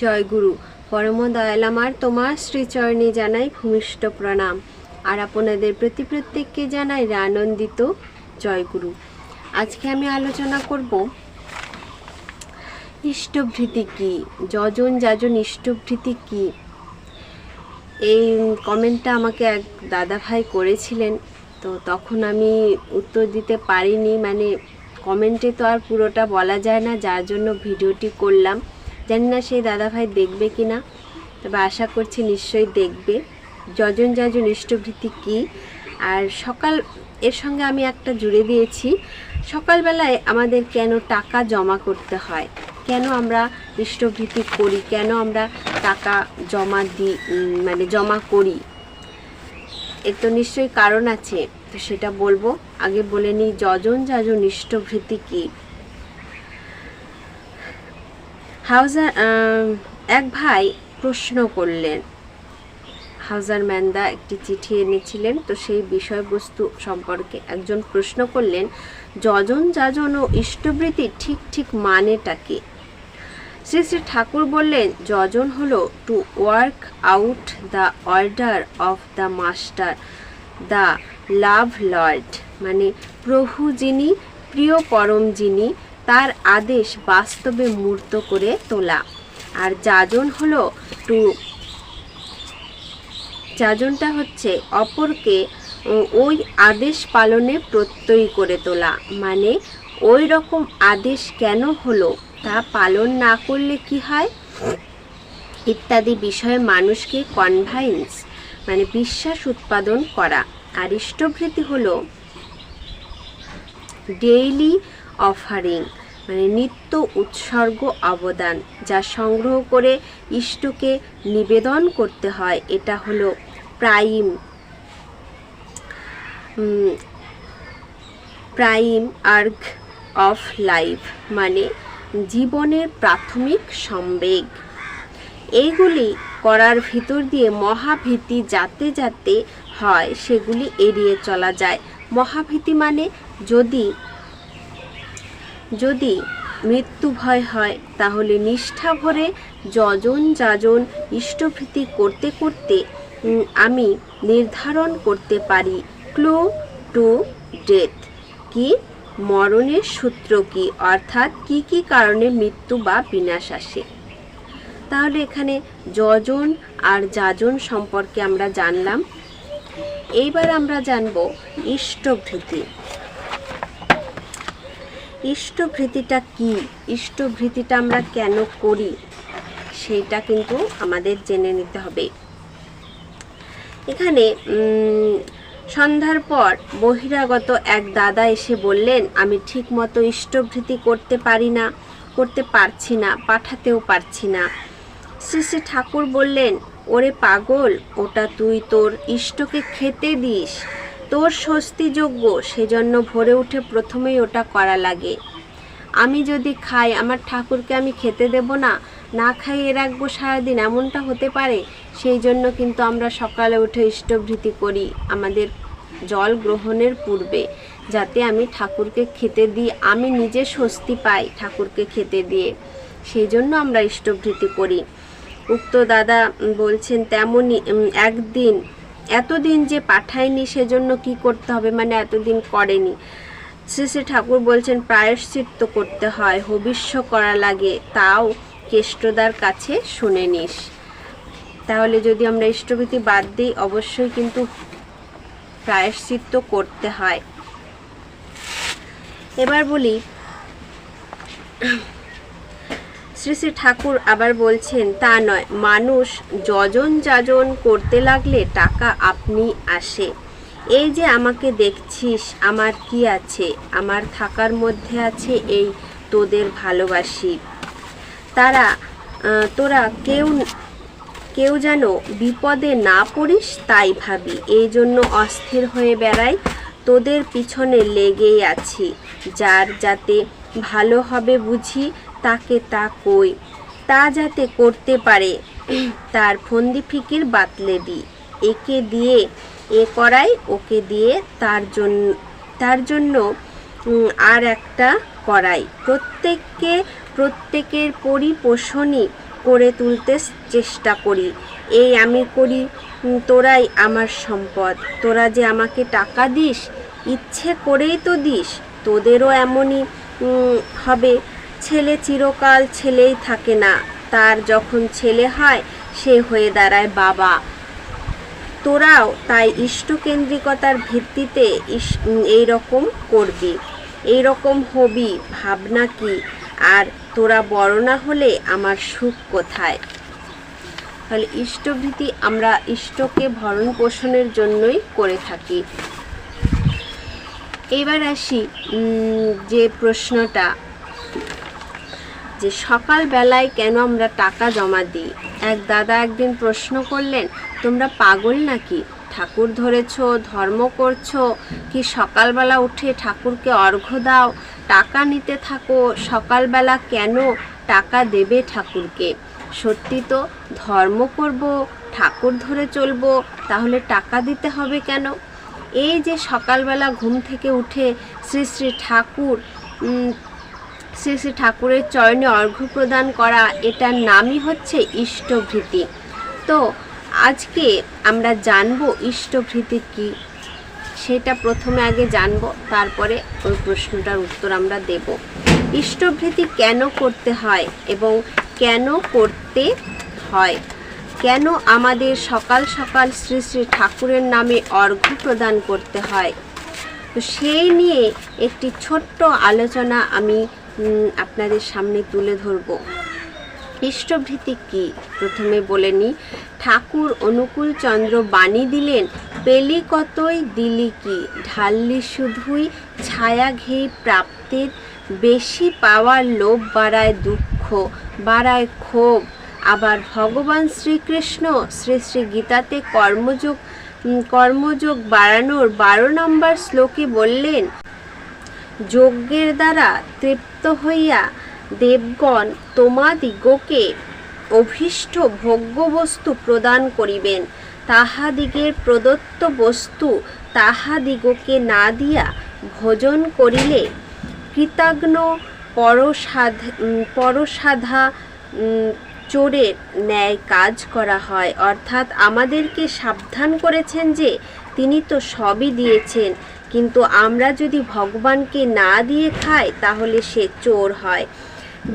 জয় গুরু পরম দয়াল আমার তোমার শ্রীচরণে জানাই ভূমিষ্ঠ প্রণাম। আর আপনাদের প্রতি প্রত্যেককে জানাই আনন্দিত জয় গুরু আজকে আমি আলোচনা করব ইষ্টভৃতি কি? যজন যাজন ইষ্টভৃতি কি? এই কমেন্টটা আমাকে এক দাদা ভাই করেছিলেন, তো তখন আমি উত্তর দিতে পারিনি। মানে কমেন্টে তো আর পুরোটা বলা যায় না, যার জন্য ভিডিওটি করলাম। জানি না সেই দাদা ভাই দেখবে কি না, তবে আশা করছি নিশ্চয়ই দেখবে। যজন যাজন ইষ্টভৃতি কী? আর সকাল, এর সঙ্গে আমি একটা জুড়ে দিয়েছি। সকালবেলায় আমাদের কেন টাকা জমা করতে হয়? কেন আমরা ইষ্টভৃতি করি? কেন আমরা টাকা জমা দিই মানে জমা করি? এর তো নিশ্চয়ই কারণ আছে, তো সেটা বলব। আগে বলে নিই, যজন যাজন ইষ্টভৃতি কী? হাউজার এক ভাই প্রশ্ন করলেন। হাউজার ম্যান্দা একটি চিঠি এনেছিলেন, তো সেই বিষয়বস্তু সম্পর্কে একজন প্রশ্ন করলেন, যজন যাজন ও ইষ্টবৃত্তি ঠিক ঠিক মানেটা কি? শ্রী শ্রী ঠাকুর বললেন, যজন হলো to work out the order of the master the love lord মানে প্রভু যিনি, প্রিয় পরম যিনি তার আদেশ বাস্তবে মূর্ত করে তোলা। আর যাজন হলো টু, যাজনটা হচ্ছে অপরকে ওই আদেশ পালনে প্রত্যয়ী করে তোলা। মানে ওই রকম আদেশ কেন হলো তা পালন না করলে কি হয়? ইত্যাদি বিষয়ে মানুষকে কনভাইন্স মানে বিশ্বাস উৎপাদন করা। আর ইষ্টভৃতি হলো ডেইলি অফারিং মানে নিত্য উৎসর্গ অবদান যা সংগ্রহ করে ইষ্টকে নিবেদন করতে হয়। এটা হলো prime. Prime urge of life মানে জীবনের প্রাথমিক সম্বেগ। এইগুলি করার ভিতর দিয়ে মহাভীতি যাতে যাতে হয়, সেগুলি এড়িয়ে চলা যায়। মহাভীতি মানে যদি যদি মৃত্যু ভয় হয়, তাহলে নিষ্ঠা ভরে যজন যাজন ইষ্টভৃতি করতে করতে আমি নির্ধারণ করতে পারি। Clue to death. কি? মরণের সূত্র কি? অর্থাৎ কি কি কারণে মৃত্যু বা বিনাশ আসে? তাহলে এখানে যজন আর যাজন সম্পর্কে আমরা জানলাম। এইবার আমরা জানব ইষ্টভৃতি। ইষ্টভৃতিটা কি? ইষ্টভৃতিটা আমরা কেন করি? সেইটা কিন্তু আমাদের জেনে নিতে হবে। এখানে সন্ধ্যার পর বহিরাগত এক দাদা এসে বললেন, আমি ঠিক মতো ইষ্টভৃতি করতে পারি না, করতে পারছি না, পাঠাতেও পারছি না। শ্রী শ্রী ঠাকুর বললেন, ওরে পাগল, ওটা তুই তোর ইষ্টকে খেতে দিস। তোর স্বস্তিযোগ্য সেজন্য ভোরে উঠে প্রথমেই ওটা করা লাগে। আমি যদি খাই, আমার ঠাকুরকে আমি খেতে দেব না? না খাইয়ে রাখব সারাদিন, এমনটা হতে পারে? সেই জন্য কিন্তু আমরা সকালে উঠে ইষ্টভৃতি করি আমাদের জল গ্রহণের পূর্বে, যাতে আমি ঠাকুরকে খেতে দিই, আমি নিজে স্বস্তি পাই ঠাকুরকে খেতে দিয়ে। সেই জন্য আমরা ইষ্টভৃতি করি। উক্ত দাদা বলছেন তেমনই একদিন এতদিন যে পাঠায়নি, সেজন্য কি করতে হবে? মানে এতদিন করেনি। শ্রী শ্রী ঠাকুর বলছেন, প্রায়শ্চিত্ত করতে হয়, হবিষ্য করা লাগে, তাও কেষ্টদার কাছে শুনে নিস। তাহলে যদি আমরা ইষ্টভৃতি বাদ দিই, অবশ্যই কিন্তু প্রায়শ্চিত্ত করতে হয়। এবার বলি শ্রী শ্রী ঠাকুর আবার বলছেন, তা নয়, মানুষ যজন যাজন করতে লাগলে টাকা আপনি আসে। এই যে আমাকে দেখছিস, আমার কি আছে? আমার থাকার মধ্যে আছে এই তোদের ভালোবাসি। তারা তোরা কেউ কেউ যেন বিপদে না পড়িস তাই ভাবি। এই জন্য অস্থির হয়ে বেড়াই, তোদের পিছনে লেগেই আছি। যার যাতে ভালো হবে বুঝি, তাকে তা কই? তা যাতে করতে পারে। তার ফন্দি ফিকির বাতলে দিই একে দিয়ে এ করাই, ওকে দিয়ে তার জন্য তার জন্য আর একটা করাই। প্রত্যেককে, প্রত্যেকের পরিপোষণই করে তুলতে চেষ্টা করি। এই আমি করি তোরাই আমার সম্পদ। তোরা যে আমাকে টাকা দিস, ইচ্ছে করেই তো দিস। তোদেরও এমনই হবে ছেলে চিরকাল ছেলেই থাকে না। তার যখন ছেলে হয়, সে হয়ে দাঁড়ায় বাবা। তোরাও তাই ইষ্টকেন্দ্রিকতার ভিত্তিতে এই রকম করবি। এই রকম হবি, ভাবনা কি? আর তোরা বড় না হলে আমার সুখ কোথায়? তাহলে ইষ্টভীতি আমরা ইষ্টকে ভরণ পোষণের জন্যই করে থাকি। এবার আসি যে প্রশ্নটা, যে সকালবেলায় কেন আমরা টাকা জমা দিই? এক দাদা একদিন প্রশ্ন করলেন, তোমরা পাগল নাকি? ঠাকুর ধরেছ, ধর্ম করছ, কি সকালবেলা উঠে ঠাকুরকে অর্ঘ্য দাও? টাকা নিতে থাকো, সকালবেলা কেন টাকা দেবে ঠাকুরকে? সত্যি তো, ধর্ম করব, ঠাকুর ধরে চলবো, তাহলে টাকা দিতে হবে কেন? এই যে সকালবেলা ঘুম থেকে উঠে শ্রী শ্রী ঠাকুর শ্রী শ্রী ঠাকুরের চরণে অর্ঘ্য প্রদান করা এটার নামই হচ্ছে ইষ্টভৃতি। তো আজকে আমরা জানব ইষ্টভৃতি কি? সেটা প্রথমে আগে জানব, তারপরে ওই প্রশ্নটার উত্তর আমরা দেব। ইষ্টভৃতি কেন করতে হয় এবং কেন করতে হয়? কেন আমাদের সকাল সকাল শ্রী শ্রী ঠাকুরের নামে অর্ঘ্য প্রদান করতে হয়? তো সেই নিয়ে একটি ছোট্ট আলোচনা আমি আপনাদের সামনে তুলে ধরব। ইষ্টভৃতি কি? প্রথমে বলে নি ঠাকুর অনুকূল চন্দ্র বাণী দিলেন, পেলি কতই দিলি কি? ঢাললি শুধুই ছায়া ঘেই প্রাপ্তির, বেশি পাওয়ার লোভ বাড়ায় দুঃখ, বাড়ায় ক্ষোভ। আবার ভগবান শ্রীকৃষ্ণ শ্রী শ্রী গীতাতে কর্মযোগ কর্মযোগ বাড়ানোর বারো নম্বর শ্লোকে বললেন, যজ্ঞের দ্বারা তৃপ্ত হইয়া দেবগণ তোমাদিগকে অভীষ্ট ভোগ্যবস্তু প্রদান করিবেন। তাহাদিগের প্রদত্ত বস্তু তাহাদিগকে না দিয়া ভোজন করিলে কৃতজ্ঞ পরসাধ পরসাধা চোরের ন্যায় কাজ করা হয়। অর্থাৎ আমাদেরকে সাবধান করেছেন যে, তিনি তো সবই দিয়েছেন। কিন্তু আমরা যদি ভগবানকে না দিয়ে খাই, তাহলে সে চোর হয়।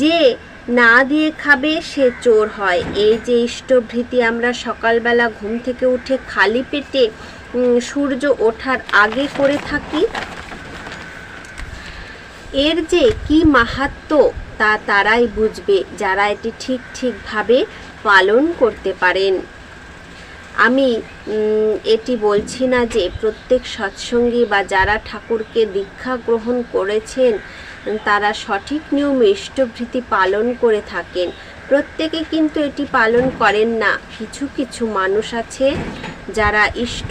যে না দিয়ে খাবে, সে চোর হয়। এই যে ইষ্টভৃতি, আমরা সকালবেলা ঘুম থেকে উঠে খালি পেটে সূর্য ওঠার আগে করে থাকি। এর যে কি মাহাত্ম তা তারাই বুঝবে যারা এটি ঠিক ঠিকভাবে পালন করতে পারেন। আমি এটি বলছি না যে প্রত্যেক সৎসঙ্গী বা যারা ঠাকুরকে দীক্ষা গ্রহণ করেছেন, তারা সঠিক নিয়মে ইষ্টভৃতি পালন করে থাকেন। প্রত্যেকে কিন্তু এটি পালন করেন না। কিছু কিছু মানুষ আছে যারা ইষ্ট,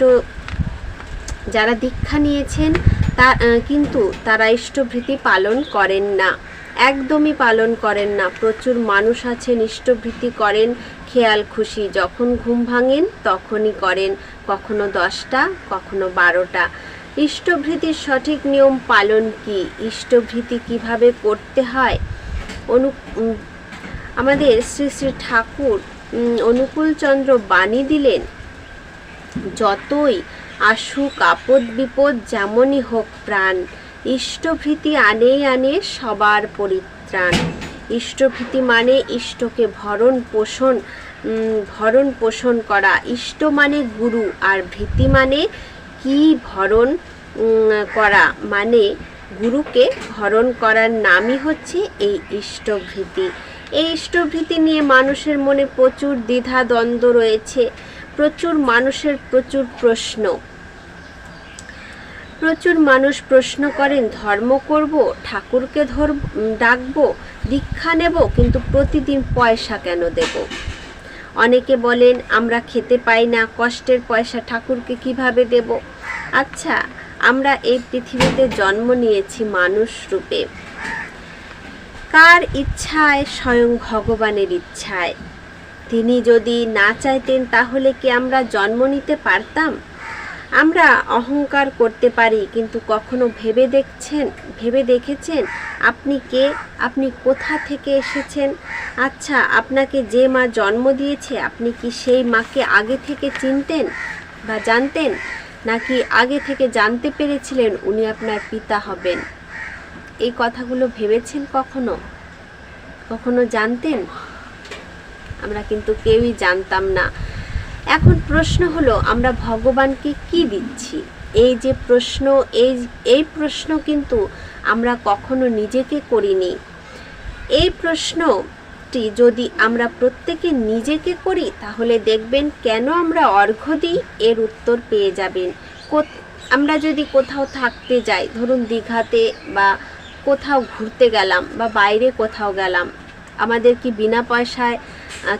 যারা দীক্ষা নিয়েছেন, তা, কিন্তু তারা ইষ্টভৃতি পালন করেন না। একদমই পালন করেন না। প্রচুর মানুষ আছেন ইষ্টভৃতি করেন, খেয়াল খুশি। যখন ঘুম ভাঙেন, তখনই করেন। কখনো দশটা, কখনো বারোটা। ইষ্টভৃতির সঠিক নিয়ম পালন কি? ইষ্টভৃতি কীভাবে করতে হয়? অনু আমাদের শ্রী শ্রী ঠাকুর অনুকূলচন্দ্র বাণী দিলেন, যতই আসুক আপদ বিপদ যেমনই হোক প্রাণ ইষ্টভৃতি আনে আনে সবার পরিত্রাণ। ইষ্টভৃতি মানে ইষ্টকে ভরণ পোষণ ভরণ পোষণ করা। ইষ্ট মানে গুরু আর ভীতি মানে কি ভরণ করা। মানে গুরুকে ভরণ করার নামই হচ্ছে এই ইষ্টভৃতি। এই ইষ্টভৃতি নিয়ে মানুষের মনে প্রচুর দ্বিধা দ্বন্দ্ব রয়েছে। প্রচুর মানুষের প্রচুর প্রশ্ন। প্রচুর মানুষ প্রশ্ন করেন, ধর্ম করব, ঠাকুরকে ধর ডাকবো, দীক্ষা নেব, কিন্তু প্রতিদিন পয়সা কেন দেব? অনেকে বলেন, আমরা খেতে পাই না, কষ্টের পয়সা ঠাকুরকে কীভাবে দেব? আচ্ছা আমরা এই পৃথিবীতে জন্ম নিয়েছি মানুষ রূপে। কার ইচ্ছায়? স্বয়ং ভগবানের ইচ্ছায়। তিনি যদি না চাইতেন, তাহলে কি আমরা জন্ম নিতে পারতাম? আমরা অহংকার করতে পারি, কিন্তু কখনো ভেবে দেখছেন, ভেবে দেখেছেন আপনি কে? আপনি কোথা থেকে এসেছেন? আচ্ছা আপনাকে যে মা জন্ম দিয়েছে, আপনি কি সেই মাকে আগে থেকে চিনতেন বা জানতেন? নাকি আগে থেকে জানতে পেরেছিলেন উনি আপনার পিতা হবেন? এই কথাগুলো ভেবেছেন কখনো? কখনো জানতেন? আমরা কিন্তু কেউই জানতাম না। এখন প্রশ্ন হলো, আমরা ভগবানকে কি দিচ্ছি? এই যে প্রশ্ন, এই এই প্রশ্ন কিন্তু আমরা কখনো নিজেকে করিনি। এই প্রশ্নটি যদি আমরা প্রত্যেকে নিজেকে করি, তাহলে দেখবেন কেন আমরা অর্ঘ্য দিই? এর উত্তর পেয়ে যাবেন। আমরা যদি কোথাও থাকতে যাই, ধরুন দীঘাতে বা কোথাও ঘুরতে গেলাম বা বাইরে কোথাও গেলাম, আমাদের কি বিনা পয়সায়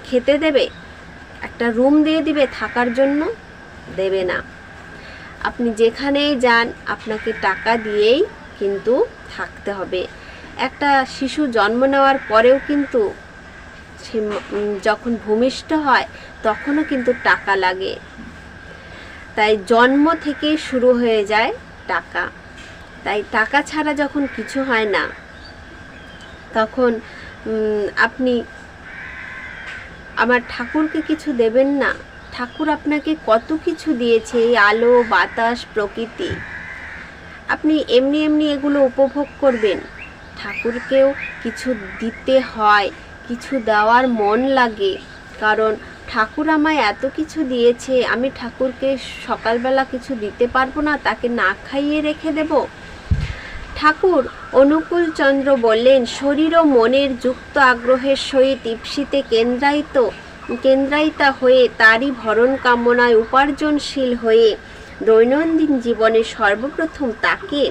খেতে দেবে? একটা রুম দিয়ে দিবে থাকার জন্য, দেবে না। আপনি যেখানেই যান, আপনাকে টাকা দিয়েই কিন্তু থাকতে হবে। একটা শিশু জন্ম নেওয়ার পরেও কিন্তু সে যখন ভূমিষ্ঠ হয়, তখনও কিন্তু টাকা লাগে। তাই জন্ম থেকেই শুরু হয়ে যায় টাকা। তাই টাকা ছাড়া যখন কিছু হয় না, তখন আপনি আমার ঠাকুরকে কিছু দেবেন না। ঠাকুর আপনাকে কত কিছু দিয়েছে এই আলো, বাতাস, প্রকৃতি। আপনি এমনি এমনি এগুলো উপভোগ করবেন। ঠাকুরকেও কিছু দিতে হয়, কিছু দেওয়ার মন লাগে। কারণ ঠাকুর আমায় এত কিছু দিয়েছে, আমি ঠাকুরকে সকালবেলা কিছু দিতে পারব না, তাকে না খাইয়ে রেখে দেবো? ঠাকুর অনুকূল চন্দ্র বললেন, শরীর ও মনের যুক্ত আগ্রহের সহিত ইপ্সিতে কেন্দ্রায়িত, কেন্দ্রায়িতা হয়ে তারই ভরণ কামনায় উপার্জনশীল হয়ে দৈনন্দিন জীবনে সর্বপ্রথম তাকে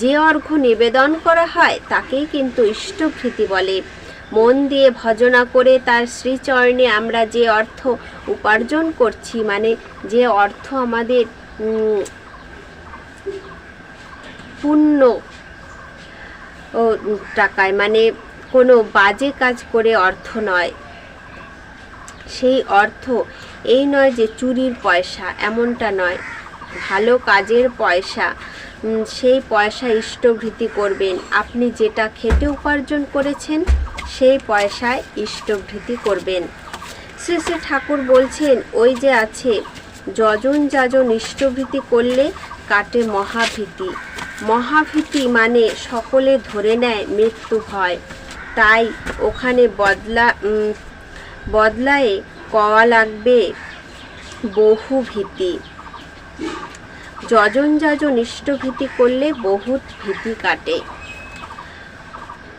যে অর্ঘ্য নিবেদন করা হয়, তাকেই কিন্তু ইষ্টভৃতি বলে। মন দিয়ে ভজনা করে তার শ্রীচরণে আমরা যে অর্থ উপার্জন করছি মানে যে অর্থ আমাদের পূর্ণ ও, টাকায় মানে কোনো বাজে কাজ করে অর্থ নয়। সেই অর্থ, এই নয় যে চুরির পয়সা, এমনটা নয়। ভালো কাজের পয়সা সেই পয়সা ইষ্টভৃতি করবেন। আপনি যেটা খেটে উপার্জন করেছেন, সেই পয়সায় ইষ্টভৃতি করবেন। শ্রী শ্রী ঠাকুর বলছেন, ওই যে আছে, যজন যাজন ইষ্টভৃতি করলে কাটে মহাভীতি। মহাভীতি মানে সকলে ধরে নেয় মৃত্যু হয়। তাই ওখানে বদলা বদলায়ে কওয়া লাগবে বহু ভীতি। যজন যাজন ইষ্টভীতি করলে বহুত ভীতি কাটে।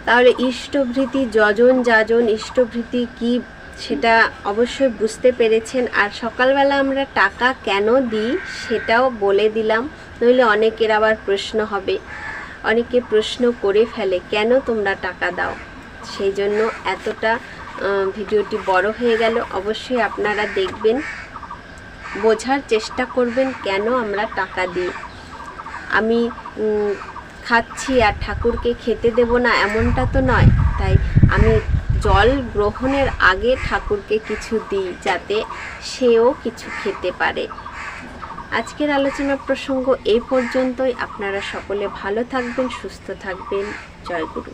তাহলে ইষ্টভৃতি যজন যাজন ইষ্টভৃতি কি সেটা অবশ্যই বুঝতে পেরেছেন। আর সকালবেলা আমরা টাকা কেন দিই সেটাও বলে দিলাম। নইলে অনেকের আবার প্রশ্ন হবে। অনেকে প্রশ্ন করে ফেলে, কেন তোমরা টাকা দাও? সেই জন্য এতটা ভিডিওটি বড় হয়ে গেল। অবশ্যই আপনারা দেখবেন, বোঝার চেষ্টা করবেন কেন আমরা টাকা দিই। আমি খাচ্ছি আর ঠাকুরকে খেতে দেব না, এমনটা তো নয়। তাই আমি জল গ্রহণের আগে ঠাকুরকে কিছু দিই যাতে সেও কিছু খেতে পারে। আজকের আলোচনা প্রসঙ্গ এই পর্যন্তই। আপনারা সকলে ভালো থাকবেন, সুস্থ থাকবেন। জয় গুরু।